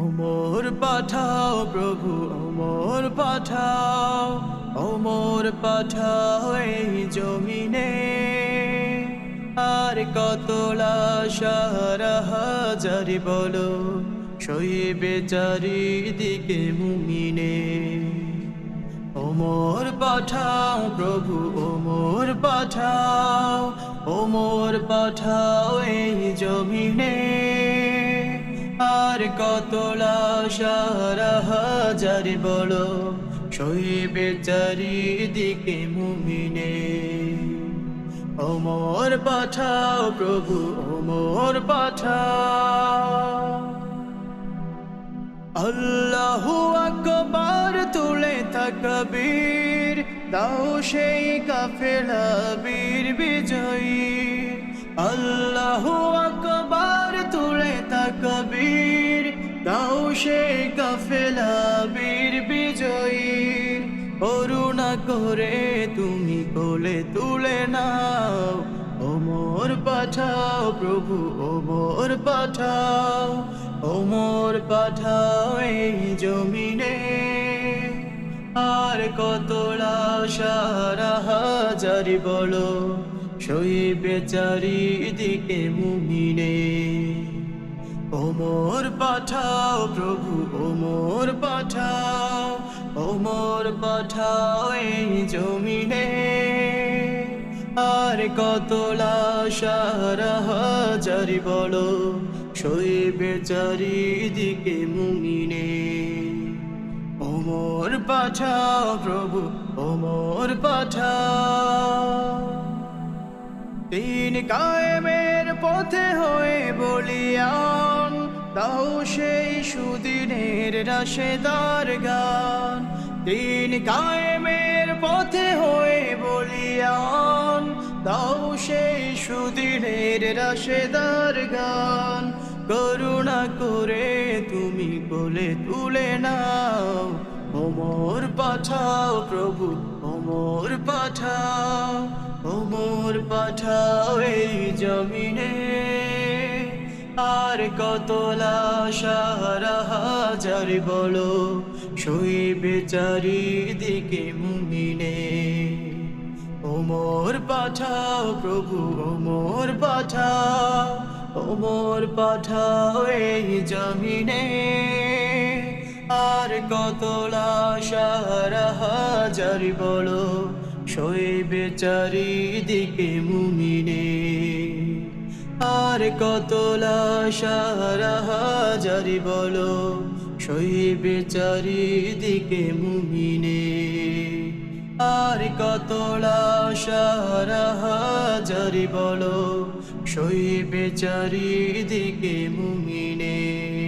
ওমর পাঠাও প্রভু ওমর পাঠাও ওমর পাঠাও এই জমিনে। আর কত লাশারা হাজারি বলো শৈবে চারিদিকে মুমিনে। ওমর পাঠাও প্রভু ওমর পাঠাও ওমর পাঠাও এই জমিনে। আর কত হাজারি বলো, শৈবে চারিদিকে মুমিনে। ওমর পাঠাও প্রভু, ওমর পাঠাও। আল্লাহ আকবার তুলে তাকবীর দাও সেই কাফেলা বীর বিজয়ী। আল্লাহ আকবার সেই কাফেলা বীর বিজয়ী। করুণা করে তুমি কোলে তুলে নাও। ওমর পাঠাও প্রভু, ওমর পাঠাও। ওমর পাঠাও এই জমিনে। আর কত লাশারা হাজারি বলো, শৈবে চারিদিকে মুমিনে। ওমর পাঠাও প্রভু, ওমর পাঠাও ওমর পাঠাও এই জমিনে। আর কত লাশারা হাজারি বলো, শৈবে চারিদিকে মুমিনে। ওমর পাঠাও প্রভু, ওমর পাঠাও। তিন কায়েমের পথে হয়ে বলিয়ান দাও সেই সুদিনের রাশেদার গান। তিন কায়েমের পথে হয়ে বলিয়ান। দাও সেই সুদিনের রাশেদার গান। করুণা করে তুমি বলে তুলে নাও। ওমর পাঠাও প্রভু, ওমর পাঠাও। ওমর পাঠাও এই জমিনে আর কত লাশারা হাজারি বলো শৈবে চারিদিকে মুমিনে। ওমর পাঠাও প্রভু, ওমর পাঠাও ওমর পাঠাও এই জমিনে। আর কত লাশারা হাজারি বলো শৈবে চারিদিকে মুমিনে। আর কত লাশারা হাজারি বলো শৈবে চারিদিকে মুমিনে। আর কত লাশারা হাজারি বলো শৈবে চারিদিকে মুমিনে।